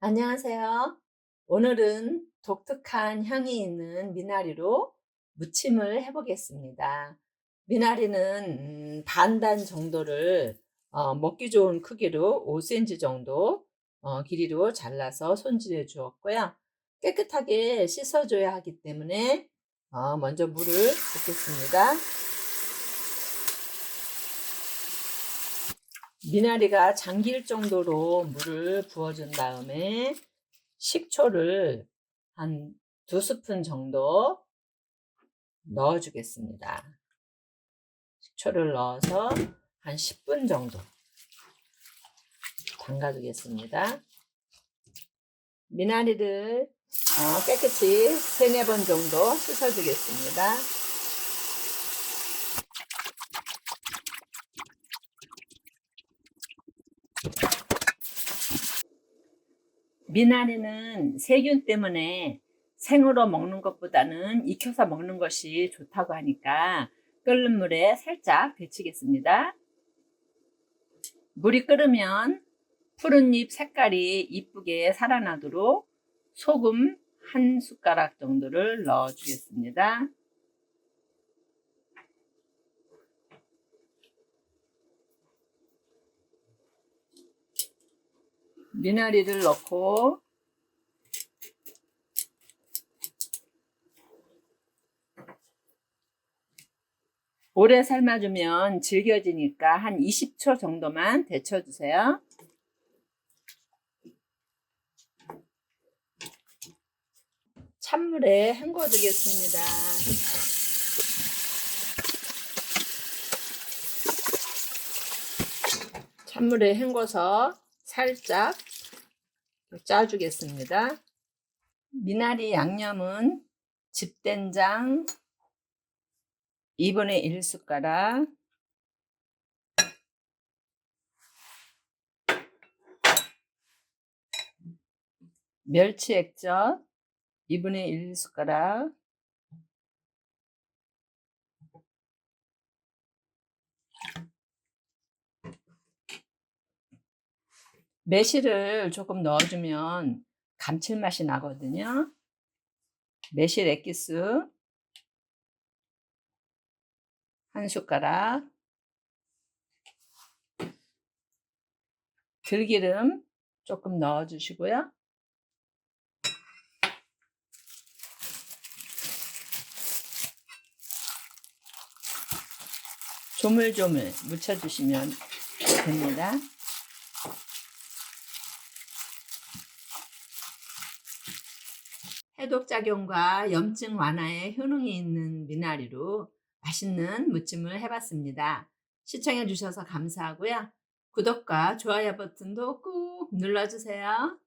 안녕하세요. 오늘은 독특한 향이 있는 미나리로 무침을 해보겠습니다. 미나리는 음, 반단 정도를 어, 먹기 좋은 크기로 5cm 정도 어, 길이로 잘라서 손질해 주었고요. 깨끗하게 씻어줘야 하기 때문에 어, 먼저 물을 붓겠습니다. 미나리가 잠길 정도로 물을 부어준 다음에 식초를 한 두 스푼 정도 넣어주겠습니다. 식초를 넣어서 한 10분 정도 담가두겠습니다. 미나리를 어, 깨끗이 3, 4번 정도 씻어주겠습니다. 미나리는 세균 때문에 생으로 먹는 것보다는 익혀서 먹는 것이 좋다고 하니까 끓는 물에 살짝 데치겠습니다. 물이 끓으면 푸른 잎 색깔이 이쁘게 살아나도록 소금 한 숟가락 정도를 넣어 주겠습니다. 미나리를 넣고 오래 삶아주면 질겨지니까 한 20초 정도만 데쳐주세요. 찬물에 헹궈주겠습니다. 찬물에 헹궈서 살짝 짜주겠습니다. 미나리 양념은 집된장 2분의 1 숟가락 멸치 액젓 2분의 1 숟가락 매실을 조금 넣어주면 감칠맛이 나거든요. 매실 액기스 한 숟가락 들기름 조금 넣어주시고요. 조물조물 묻혀주시면 됩니다. 해독작용과 염증 완화에 효능이 있는 미나리로 맛있는 무침을 해봤습니다. 시청해주셔서 감사하고요. 구독과 좋아요 버튼도 꾹 눌러주세요.